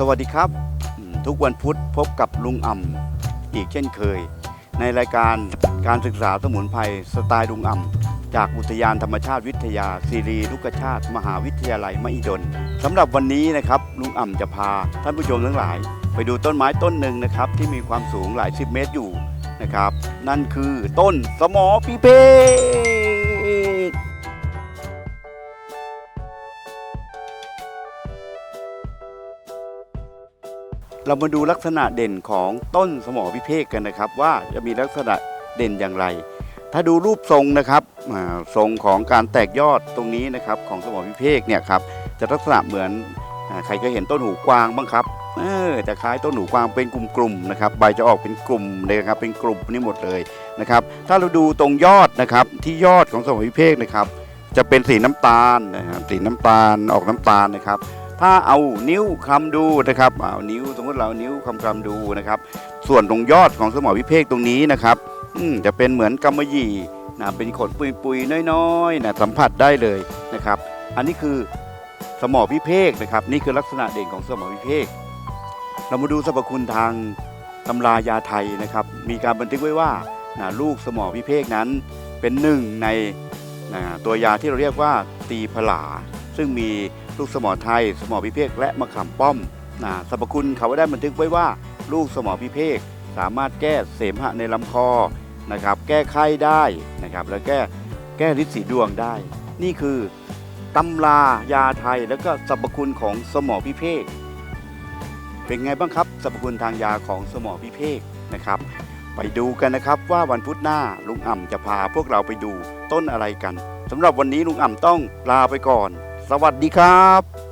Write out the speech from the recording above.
สวัสดีครับ ทุกวันพุธพบกับลุงอ่ำอีกเช่นเคย ในรายการการศึกษาสมุนไพรสไตล์ลุงอ่ำจากอุทยานธรรมชาติวิทยาศิริลุกชาติ มหาวิทยาลัยมหิดลสำหรับวันนี้นะครับลุงอ่ำจะพาท่านผู้ชมทั้งหลาย ไปดูต้นไม้ต้นหนึ่งนะครับ ที่มีความสูงหลายสิบเมตรอยู่นะครับ นั่นคือต้นสมอพิเภ เรามาดูลักษณะเด่นของต้นสมอพิเภกกันนะครับ ว่าจะมีลักษณะเด่นอย่างไร ถ้าดูรูปทรงนะครับทรงของการแตกยอดตรงนี้นะครับของสมอพิเภกเนี่ยครับจะลักษณะเหมือนใครเคยเห็นต้นหูกวางบ้างครับเออจะคล้ายต้นหูกวางเป็นกลุ่มๆนะครับใบจะออกเป็นกลุ่มเลยครับเป็นกลุ่มนี่หมดเลยนะครับ ถ้าเราดูตรงยอดนะครับที่ยอดของสมอพิเภกนะครับ จะเป็นสีน้ำตาลนะครับสีน้ำตาลออกน้ำตาลนะครับ ถ้าเอานิ้วคลำดูนะครับเอานิ้วสมมติเราเอานิ้วคลำคลำดูนะครับ ส่วนตรงยอดของสมอวิเภกตรงนี้นะครับจะเป็นเหมือนกำมะหยี่นะเป็นขนปุยๆน้อยๆนะสัมผัสได้เลยนะครับ อันนี้คือสมอวิเภกนะครับ นี่คือลักษณะเด่นของสมอวิเภกเรามาดูสรรพคุณทางตำรายาไทยนะครับ มีการบันทึกไว้ว่านะลูกสมอวิเภกนั้นเป็นหนึ่งในนะตัวยาที่เราเรียกว่าตีผลา ซึ่งมีลูกสมอไทย สมอพิเภกและมะขามป้อมนะสรรพคุณเขาได้บันทึกไว้ว่า ลูกสมอพิเภกสามารถแก้เสมหะในลำคอนะครับแก้ไข้ได้นะครับแล้วแก้แก้ฤทธิ์สีดวงได้ นี่คือตำรายาไทยแล้วก็สรรพคุณของสมอพิเภกเป็นไงบ้างครับสรรพคุณทางยาของสมอพิเภกนะครับ ไปดูกันนะครับว่าวันพุธหน้าลุงอ่ำจะพาพวกเราไปดูต้นอะไรกันสำหรับวันนี้ลุงอ่ำต้องลาไปก่อน สวัสดีครับ